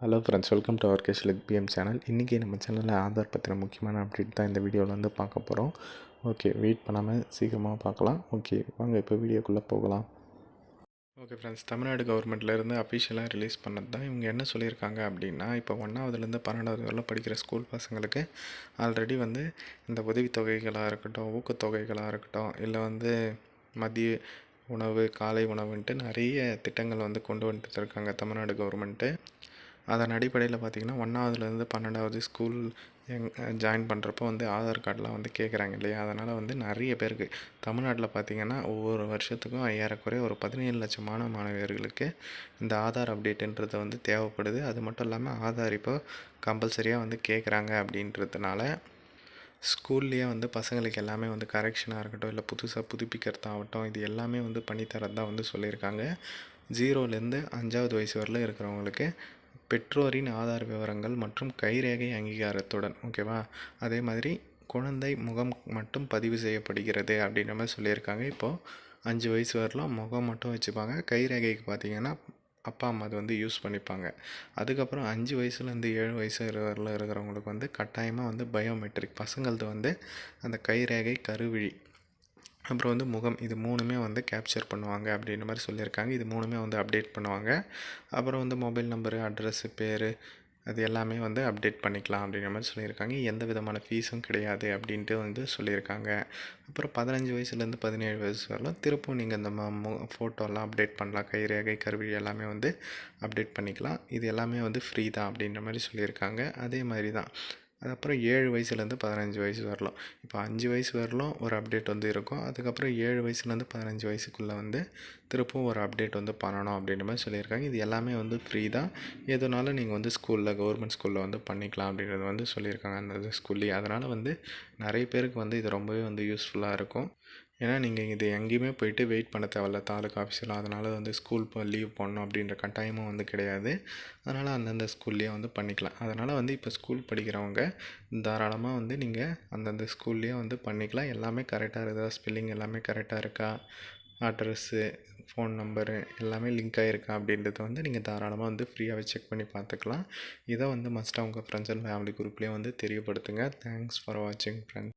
Hello friends welcome to our கேஷ்லக் PM channel இன்றைக்கி நம்ம சேனலில் ஆதார் பற்றின முக்கியமான அப்டேட் தான் இந்த வீடியோவில் வந்து பார்க்க போகிறோம் ஓகே வெயிட் பண்ணாமல் சீக்கிரமாக பார்க்கலாம். ஓகே வாங்க இப்போ வீடியோக்குள்ளே போகலாம். ஓகே ஃப்ரெண்ட்ஸ் தமிழ்நாடு கவர்மெண்ட்லேருந்து அஃபிஷியலாக ரிலீஸ் பண்ணது தான். இவங்க என்ன சொல்லியிருக்காங்க அப்படின்னா இப்போ ஒன்றாவதுலேருந்து பன்னெண்டாவது வரலாம் படிக்கிற ஸ்கூல் பசங்களுக்கு ஆல்ரெடி வந்து இந்த உதவித்தொகைகளாக இருக்கட்டும் ஊக்கத்தொகைகளாக இருக்கட்டும் இல்லை வந்து மதிய உணவு காலை உணவுன்ட்டு நிறைய திட்டங்கள் வந்து கொண்டு வந்துட்டு இருக்காங்க தமிழ்நாடு கவர்மெண்ட்டு அதன் அடிப்படையில் பார்த்திங்கன்னா ஒன்றாவதுலேருந்து பன்னெண்டாவது ஸ்கூல் எங் ஜாயின் பண்ணுறப்போ வந்து ஆதார் கார்டெலாம் வந்து கேட்குறாங்க இல்லையா? அதனால் வந்து நிறைய பேருக்கு. தமிழ்நாட்டில் பார்த்திங்கன்னா ஒவ்வொரு வருஷத்துக்கும் ஐயாயிரக்குறைய ஒரு பதினேழு லட்சம் மாணவியர்களுக்கு இந்த ஆதார் அப்டேட்டுன்றது வந்து தேவைப்படுது. அது மட்டும் இல்லாமல் ஆதார் இப்போ கம்பல்சரியாக வந்து கேட்குறாங்க அப்படின்றதுனால ஸ்கூல்லேயே வந்து பசங்களுக்கு எல்லாமே வந்து கரெக்ஷனாக இருக்கட்டும் இல்லை புதுசாக புதுப்பிக்கிறதாகட்டும் இது எல்லாமே வந்து பண்ணித்தரதான் வந்து சொல்லியிருக்காங்க. ஜீரோலேருந்து அஞ்சாவது வயசு வரல இருக்கிறவங்களுக்கு பெற்றோரின் ஆதார் விவரங்கள் மற்றும் கைரேகை அங்கீகாரத்துடன் ஓகேவா அதே மாதிரி குழந்தை முகம் மட்டும் பதிவு செய்யப்படுகிறது அப்படின்ற மாதிரி சொல்லியிருக்காங்க. இப்போது அஞ்சு வயசு வரலாம் முகம் மட்டும் வச்சுப்பாங்க. கைரேகைக்கு பார்த்தீங்கன்னா அப்பா அம்மா அது வந்து யூஸ் பண்ணிப்பாங்க. அதுக்கப்புறம் அஞ்சு வயசுலேருந்து ஏழு வயசு வரல இருக்கிறவங்களுக்கு வந்து கட்டாயமாக வந்து பயோமெட்ரிக் பசங்களது வந்து அந்த கைரேகை கருவிழி அப்புறம் வந்து முகம் இது மூணுமே வந்து கேப்சர் பண்ணுவாங்க அப்படின்ற மாதிரி சொல்லியிருக்காங்க. இது மூணுமே வந்து அப்டேட் பண்ணுவாங்க. அப்புறம் வந்து மொபைல் நம்பரு அட்ரஸ்ஸு பேர் அது எல்லாமே வந்து அப்டேட் பண்ணிக்கலாம் அப்படின்ற மாதிரி சொல்லியிருக்காங்க. எந்த விதமான ஃபீஸும் கிடையாது அப்படின்ட்டு வந்து சொல்லியிருக்காங்க. அப்புறம் பதினஞ்சு வயசுலேருந்து பதினேழு வயசு வரலாம் திருப்பும் நீங்கள் இந்த ஃபோட்டோலாம் அப்டேட் பண்ணலாம். கைரேகை கருவி எல்லாமே வந்து அப்டேட் பண்ணிக்கலாம். இது எல்லாமே வந்து ஃப்ரீ தான் அப்படின்ற மாதிரி சொல்லியிருக்காங்க. அதே மாதிரி தான். அதுக்கப்புறம் ஏழு வயசுலேருந்து பதினஞ்சு வயசு வரலாம். இப்போ அஞ்சு வயசு வரலும் ஒரு அப்டேட் வந்து இருக்கும். அதுக்கப்புறம் ஏழு வயசுலேருந்து பதினஞ்சு வயசுக்குள்ளே வந்து திருப்பும் ஒரு அப்டேட் வந்து பண்ணணும் அப்படின்ற மாதிரி சொல்லியிருக்காங்க. இது எல்லாமே வந்து ஃப்ரீ தான். எதுனாலும் நீங்கள் வந்து ஸ்கூலில் கவர்மெண்ட் ஸ்கூலில் வந்து பண்ணிக்கலாம் அப்படின்றது வந்து சொல்லியிருக்காங்க அந்த ஸ்கூல்லேயே அதனால் வந்து நிறைய பேருக்கு வந்து இது ரொம்பவே வந்து யூஸ்ஃபுல்லாக இருக்கும். ஏன்னா நீங்கள் இது எங்கேயுமே போயிட்டு வெயிட் பண்ண தேவையில்ல. தாலுக்கா ஆஃபீஸில் அதனால் வந்து ஸ்கூல் இப்போ லீவ் பண்ணணும் அப்படின்ற கட்டாயமும் வந்து கிடையாது. அதனால் அந்தந்த ஸ்கூல்லேயே வந்து பண்ணிக்கலாம். அதனால் வந்து இப்போ ஸ்கூல் படிக்கிறவங்க தாராளமாக வந்து நீங்கள் அந்தந்த ஸ்கூல்லேயே வந்து பண்ணிக்கலாம். எல்லாமே கரெக்டாக இருக்குதா ஸ்பெல்லிங் எல்லாமே கரெக்டாக இருக்கா? அட்ரஸ்ஸு ஃபோன் நம்பரு எல்லாமே லிங்க் ஆகிருக்கா அப்படின்றத வந்து நீங்கள் தாராளமாக வந்து ஃப்ரீயாகவே செக் பண்ணி பார்த்துக்கலாம். இதை வந்து மஸ்ட்டாக உங்கள் ஃப்ரெண்ட்ஸ் அண்ட் ஃபேமிலி குரூப்லேயே வந்து தெரியப்படுத்துங்க. தேங்க்ஸ் ஃபார் வாட்சிங் ஃப்ரெண்ட்ஸ்